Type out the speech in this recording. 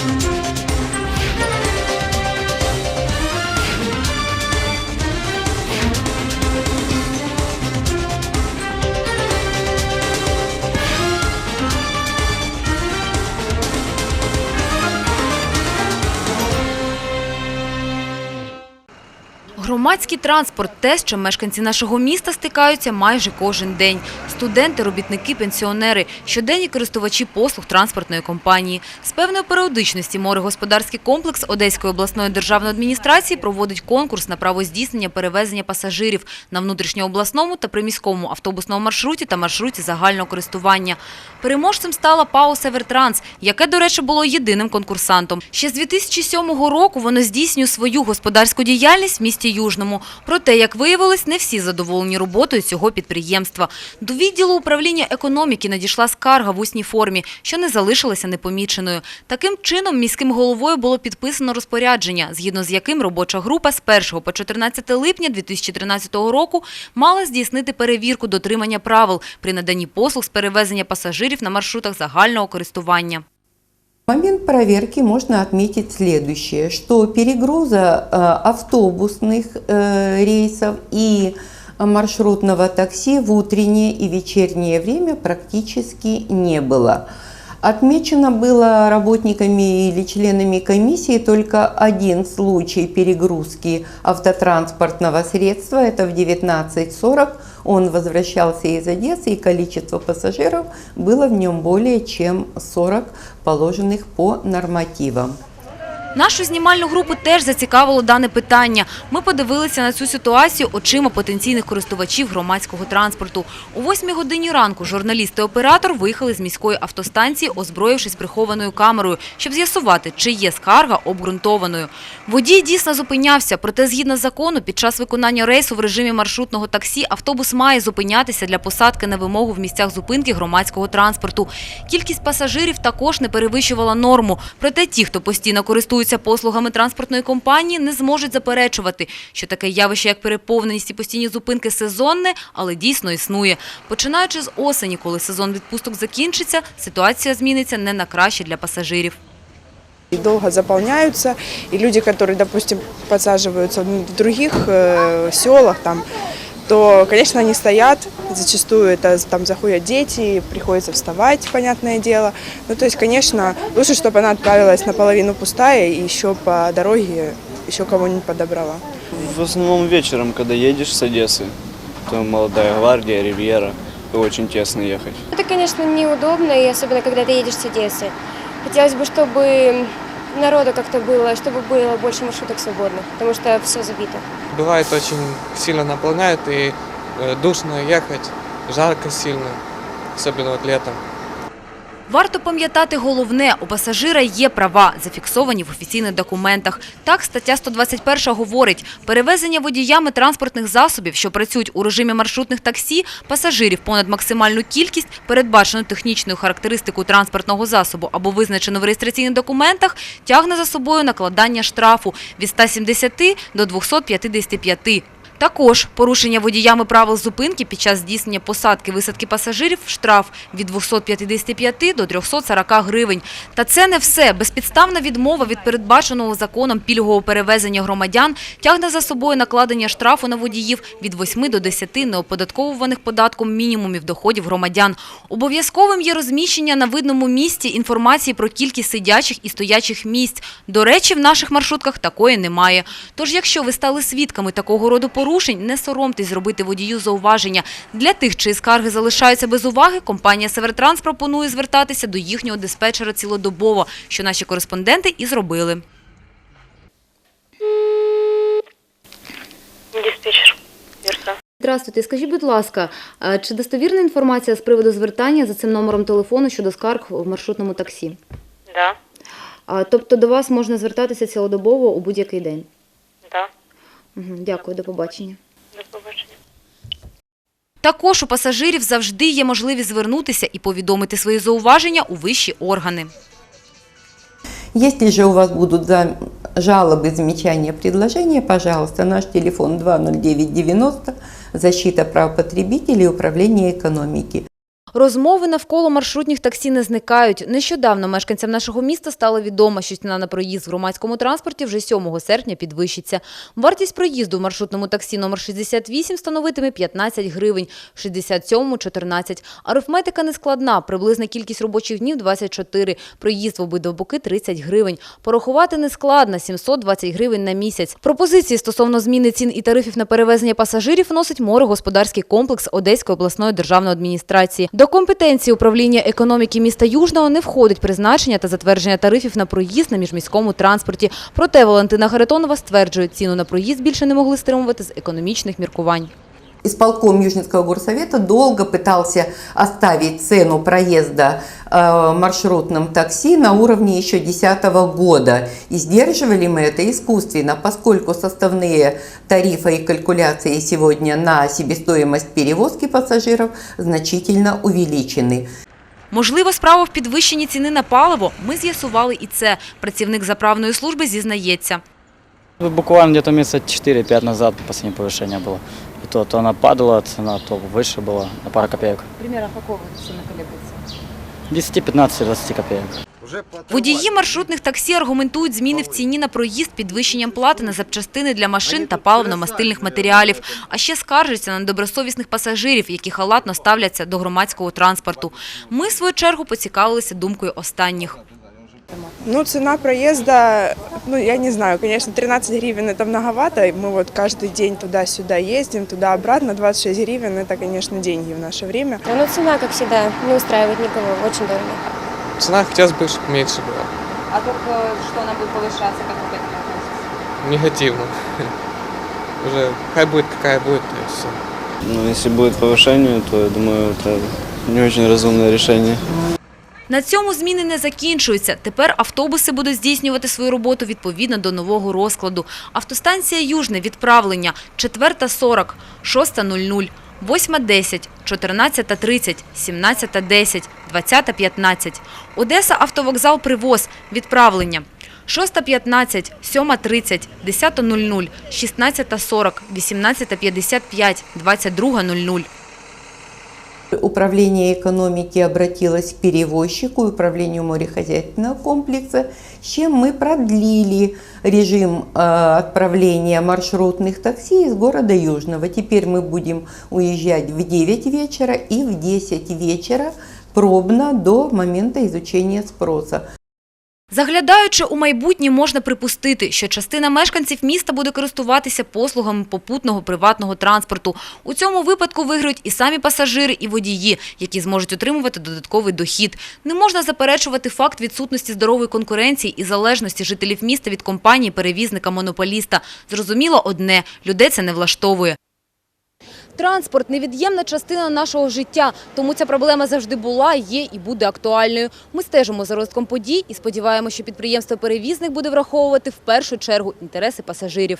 Thank you. Громадський транспорт – те, з чим мешканці нашого міста стикаються майже кожен день. Студенти, робітники, пенсіонери – щоденні користувачі послуг транспортної компанії. З певної періодичності морегосподарський комплекс Одеської обласної державної адміністрації проводить конкурс на право здійснення перевезення пасажирів на внутрішньообласному та приміському автобусному маршруті та маршруті загального користування. Переможцем стала ПАО «Севертранс», яке, до речі, було єдиним конкурсантом. Ще з 2007 року воно здійснює свою господарську діяльність в місті Южному. Проте, як виявилось, не всі задоволені роботою цього підприємства. До відділу управління економіки надійшла скарга в усній формі, що не залишилася непоміченою. Таким чином, міським головою було підписано розпорядження, згідно з яким робоча група з 1 по 14 липня 2013 року мала здійснити перевірку дотримання правил при наданні послуг з перевезення пасажирів на маршрутах загального користування. Момент проверки можно отметить следующее, что перегруза э, автобусных э, рейсов и маршрутного такси в утреннее и вечернее время практически не было. Отмечено было работниками или членами комиссии только один случай перегрузки автотранспортного средства. Это в 19.40. Он возвращался из Одессы, и количество пассажиров было в нем более чем 40 положенных по нормативам. Нашу знімальну групу теж зацікавило дане питання. Ми подивилися на цю ситуацію очима потенційних користувачів громадського транспорту. У 8 годині ранку журналіст і оператор виїхали з міської автостанції, озброївшись прихованою камерою, щоб з'ясувати, чи є скарга обґрунтованою. Водій дійсно зупинявся, проте згідно закону, під час виконання рейсу в режимі маршрутного таксі автобус має зупинятися для посадки на вимогу в місцях зупинки громадського транспорту. Кількість пасажирів також не перевищувала норму. Проте ті, хто постійно користуються послугами транспортної компанії, не зможуть заперечувати, що таке явище, як переповненість і постійні зупинки сезонне, але дійсно існує. Починаючи з осені, коли сезон відпусток закінчиться, ситуація зміниться не на краще для пасажирів. и долго заполняются, и люди, которые, допустим, подсаживаются в других э, селах, там, то, конечно, они стоят, зачастую это там заходят дети, приходится вставать, понятное дело. Ну, то есть, конечно, лучше, чтобы она отправилась наполовину пустая и еще по дороге еще кого-нибудь подобрала. В основном вечером, когда едешь с Одессы, то молодая гвардия, ривьера, и очень тесно ехать. Это, конечно, неудобно, и особенно когда ты едешь с Одессы. Хотелось бы, чтобы народу как-то было, чтобы было больше маршруток свободных, потому что все забито. Бывает очень сильно наполняет и душно ехать, жарко сильно, особенно вот летом. Варто пам'ятати головне, у пасажира є права, зафіксовані в офіційних документах. Так, стаття 121 говорить, перевезення водіями транспортних засобів, що працюють у режимі маршрутних таксі, пасажирів понад максимальну кількість, передбачену технічною характеристикою транспортного засобу або визначену в реєстраційних документах, тягне за собою накладання штрафу від 170 до 255. Також порушення водіями правил зупинки під час здійснення посадки висадки пасажирів – штраф від 255 до 340 гривень. Та це не все. Безпідставна відмова від передбаченого законом пільгового перевезення громадян тягне за собою накладення штрафу на водіїв від 8 до 10 неоподатковуваних податком мінімумів доходів громадян. Обов'язковим є розміщення на видному місці інформації про кількість сидячих і стоячих місць. До речі, в наших маршрутках такої немає. Тож, якщо ви стали свідками такого роду порушень, не соромтесь зробити водію зауваження. Для тих, чиї скарги залишаються без уваги, компанія «Севертранс» пропонує звертатися до їхнього диспетчера цілодобово, що наші кореспонденти і зробили. Диспетчер. Здравствуйте, скажіть, будь ласка, чи достовірна інформація з приводу звертання за цим номером телефону щодо скарг в маршрутному таксі? Да, тобто до вас можна звертатися цілодобово у будь-який день? Угу, дякую, до побачення. До побачення. Також у пасажирів завжди є можливість звернутися і повідомити свої зауваження у вищі органи. Если же у вас будут жалобы, замечания, предложения, пожалуйста, наш телефон 20990, защита прав потребителей, управление экономики. Розмови навколо маршрутних таксі не зникають. Нещодавно мешканцям нашого міста стало відомо, що ціна на проїзд в громадському транспорті вже 7 серпня підвищиться. Вартість проїзду в маршрутному таксі номер 68 становитиме 15 гривень, в 67 – 14. Арифметика не складна, приблизна кількість робочих днів – 24, проїзд в обидва боки – 30 гривень. Порахувати не складно – 720 гривень на місяць. Пропозиції стосовно зміни цін і тарифів на перевезення пасажирів вносить морегосподарський комплекс Одеської обласної державної адміністрації. До компетенції управління економіки міста Южного не входить призначення та затвердження тарифів на проїзд на міжміському транспорті. Проте Валентина Харитонова стверджує, ціну на проїзд більше не могли стримувати з економічних міркувань. Исполком Южнинского горсовета долго пытался оставить цену проезда э, маршрутным такси на уровне еще 2010 года. И сдерживали мы это искусственно, поскольку составные тарифы и калькуляции сегодня на себестоимость перевозки пассажиров значительно увеличены. Можливо, справа в підвищенні ціни на паливо. Ми з'ясували і це. Працівник заправної служби зізнається. Ну, Буквально где-то месяца 4-5 назад последнее повышение было. И то, то она падала, цена то выше была на пару копеек. Примерно якого ціни колеблеться? 10, 15, 20 копеек. Водії маршрутних таксі аргументують зміни в ціні на проїзд підвищенням плати на запчастини для машин та паливно-мастильних матеріалів. А ще скаржаться на недобросовісних пасажирів, які халатно ставляться до громадського транспорту. Ми, в свою чергу, поцікавилися думкою останніх. Ну, цена проезда, ну, я не знаю, конечно, 13 гривен это многовато. и Мы вот каждый день туда-сюда ездим, туда-обратно. 26 гривен это, конечно, деньги в наше время. Но цена, как всегда, не устраивает никого, очень дорого. Цена хотелось бы, чтобы меньше была. А тут що вона буде повищатися, як ви Негативно. Уже хай будет какая будет, и все. Ну, если будет повышение, то я думаю, это не очень разумное решение. На цьому зміни не закінчуються. Тепер автобуси будуть здійснювати свою роботу відповідно до нового розкладу. Автостанція Южне – відправлення 4.40, 6.00, 8.10, 14.30, 17.10, 20.15. Одеса автовокзал Привоз – відправлення 6.15, 7.30, 10.00, 16.40, 18.55, 22.00. Управление экономики обратилось к перевозчику управлению морехозяйственного комплекса, с чем мы продлили режим э, отправления маршрутных такси из города Южного. Теперь мы будем уезжать в 9 вечера и в 10 вечера пробно до момента изучения спроса. Заглядаючи у майбутнє, можна припустити, що частина мешканців міста буде користуватися послугами попутного приватного транспорту. У цьому випадку виграють і самі пасажири, і водії, які зможуть отримувати додатковий дохід. Не можна заперечувати факт відсутності здорової конкуренції і залежності жителів міста від компанії-перевізника-монополіста. Зрозуміло одне – людей це не влаштовує. Транспорт – невід'ємна частина нашого життя, тому ця проблема завжди була, є і буде актуальною. Ми стежимо за розвитком подій і сподіваємося, що підприємство-перевізник буде враховувати в першу чергу інтереси пасажирів.